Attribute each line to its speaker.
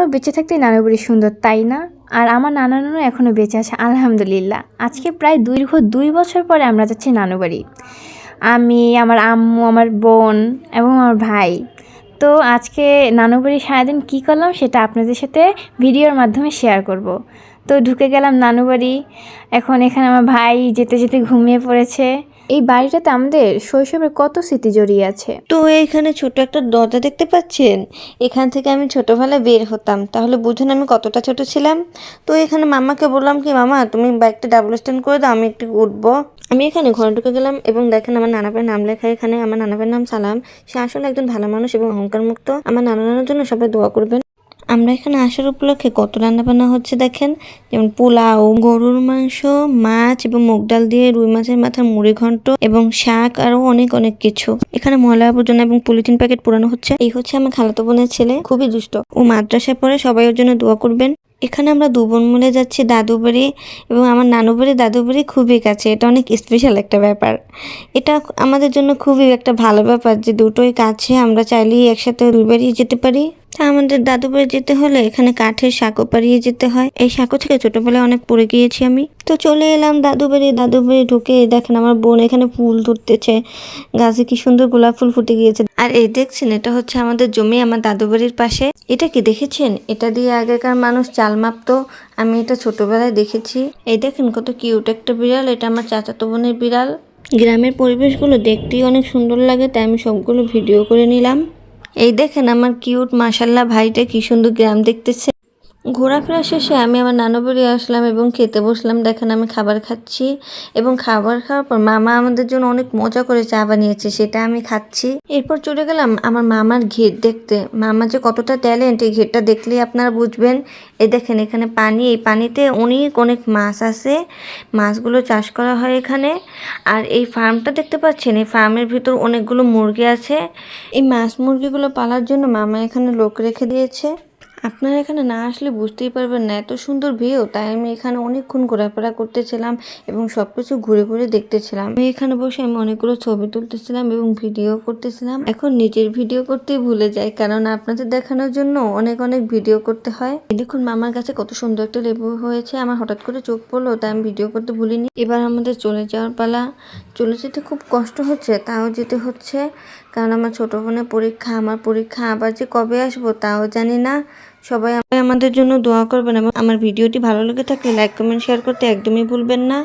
Speaker 1: নানানও বেঁচে থাকতে নানু বাড়ি সুন্দর, তাই না? আর আমার নানানও এখনও বেঁচে আছে, আলহামদুলিল্লাহ। আজকে প্রায় দীর্ঘ দুই বছর পরে আমরা যাচ্ছি নানুবাড়ি আমি, আমার আম্মু, আমার বোন এবং আমার ভাই। তো আজকে নানু বাড়ি সারাদিন কী করলাম সেটা আপনাদের সাথে ভিডিওর মাধ্যমে শেয়ার করব। তো ঢুকে গেলাম নানুবাড়ি এখন এখানে আমার ভাই যেতে যেতে ঘুমিয়ে পড়েছে। এই বাড়িটাতে আমাদের শৈশবের কত স্মৃতি জড়িয়ে আছে?
Speaker 2: তো এখানে ছোট একটা দরজা দেখতে পাচ্ছেন? এখান থেকে আমি ছোটোবেলায় বের হতাম। তাহলে বুঝুন আমি কতটা ছোট ছিলাম? তো এখানে মামাকে বললাম কি, মামা, তুমি বাইকটা ডাবল স্ট্যান্ড করে দাও, আমি একটু উঠবো। আমি এখানে ঘরে ঢুকে গেলাম এবং দেখেন আমার নানা ভাইয়ের নাম লেখা এখানে। আমার নানা ভাইয়ের নাম সালাম। সে আসলে একজন ভালো মানুষ এবং অহংকার মুক্ত আমার নানা নানার জন্য সবাই দোয়া করবেন। আমরা এখানে আসার উপলক্ষে কত রান্না বান্না হচ্ছে দেখেন? যেমন পোলাও, গরুর মাংস, মাছ এবং মুগ ডাল দিয়ে রুই মাছের মাথার মুড়ি ঘন্ট এবং শাক আরও অনেক অনেক কিছু। এখানে ময়লা আবর্জনা এবং পলিথিন প্যাকেট পোড়ানো হচ্ছে। এই হচ্ছে আমার খালাতো বোনের ছেলে, খুবই দুষ্ট। ও মাদ্রাসায় পড়ে, সবাই ওর জন্য দোয়া করবেন। এখানে আমরা দু বোন মিলে যাচ্ছি দাদু বাড়ি এবং আমার নানু বাড়ি দাদু বাড়ি খুবই কাছে। এটা অনেক স্পেশাল একটা ব্যাপার। এটা আমাদের জন্য খুবই একটা ভালো ব্যাপার যে দুটোই কাছে। আমরা চাইলেই একসাথে দুই বাড়ি যেতে পারি। তা আমাদের দাদু বাড়ি যেতে হলে এখানে কাঠের সাঁকো পাড়িয়ে যেতে হয়। এই সাঁকো থেকে ছোটবেলায় অনেক পড়ে গিয়েছি আমি। তো চলে এলাম দাদু বাড়ি। দাদু বাড়ি ঢুকে দেখেন আমার বোন এখানে ফুল ধরতেছে। গাছে কি সুন্দর গোলাপ ফুল ফুটে গিয়েছে। আর এই দেখছেন, এটা হচ্ছে আমাদের জমি আমার দাদু বাড়ির পাশে। এটা কি দেখেছেন? এটা দিয়ে আগেকার মানুষ চাল মাপতো। আমি এটা ছোটবেলায় দেখেছি। এই দেখেন কত কিউট একটা বিড়াল। এটা আমার চাচাতো বোনের বিড়াল। গ্রামের পরিবেশগুলো দেখতেই অনেক সুন্দর লাগে, তাই আমি সবগুলো ভিডিও করে নিলাম। এই দেখেন আমার কিউট মাসাল্লাহ ভাইটা কি সুন্দর গ্রাম দেখতেছে। ঘোরাফেরা শেষে আমি আমার নানু বাড়ি আসলাম এবং খেতে বসলাম। দেখেন আমি খাবার খাচ্ছি এবং খাবার খাওয়ার পর মামা আমাদের জন্য অনেক মজা করে চা বানিয়েছে, সেটা আমি খাচ্ছি। এরপর চলে গেলাম আমার মামার ঘের দেখতে। মামা যে কতটা ট্যালেন্ট এই ঘেরটা দেখলেই আপনারা বুঝবেন। এই দেখেন এখানে পানি, এই পানিতে অনেক অনেক মাছ আছে। মাছগুলো চাষ করা হয় এখানে। আর এই ফার্মটা দেখতে পাচ্ছেন, এই ফার্মের ভিতর অনেকগুলো মুরগি আছে। এই মাছ মুরগিগুলো পালার জন্য মামা এখানে লোক রেখে দিয়েছে। আপনারা এখানে না আসলে বুঝতেই পারবেন না, এত সুন্দর ভিউ। তাই আমি এখানে অনেকক্ষণ ঘোরাফেরা করতেছিলাম এবং সব কিছু ঘুরে ঘুরে দেখতেছিলাম। আমি এখানে বসে আমি অনেকগুলো ছবি তুলতেছিলাম এবং ভিডিও করতেছিলাম। এখন নিজের ভিডিও করতেই ভুলে যাই, কারণ আপনাদের দেখানোর জন্য অনেক অনেক ভিডিও করতে হয়। দেখুন মামার কাছে কত সুন্দর একটা লেবু হয়েছে, আমার হঠাৎ করে চোখ পড়ল, তাই আমি ভিডিও করতে ভুলিনি। এবার আমাদের চলে যাওয়ার পালা। চলে যেতে খুব কষ্ট হচ্ছে, তাও যেতে হচ্ছে। কারণ আমার ছোটো বোনের পরীক্ষা, আমার পরীক্ষা, আবার যে কবে আসব তাও জানি না। সবাই আমাদের জন্য দোয়া করবেন এবং আমার ভিডিওটি ভালো লেগে থাকলে লাইক কমেন্ট শেয়ার করতে একদমই ভুলবেন না।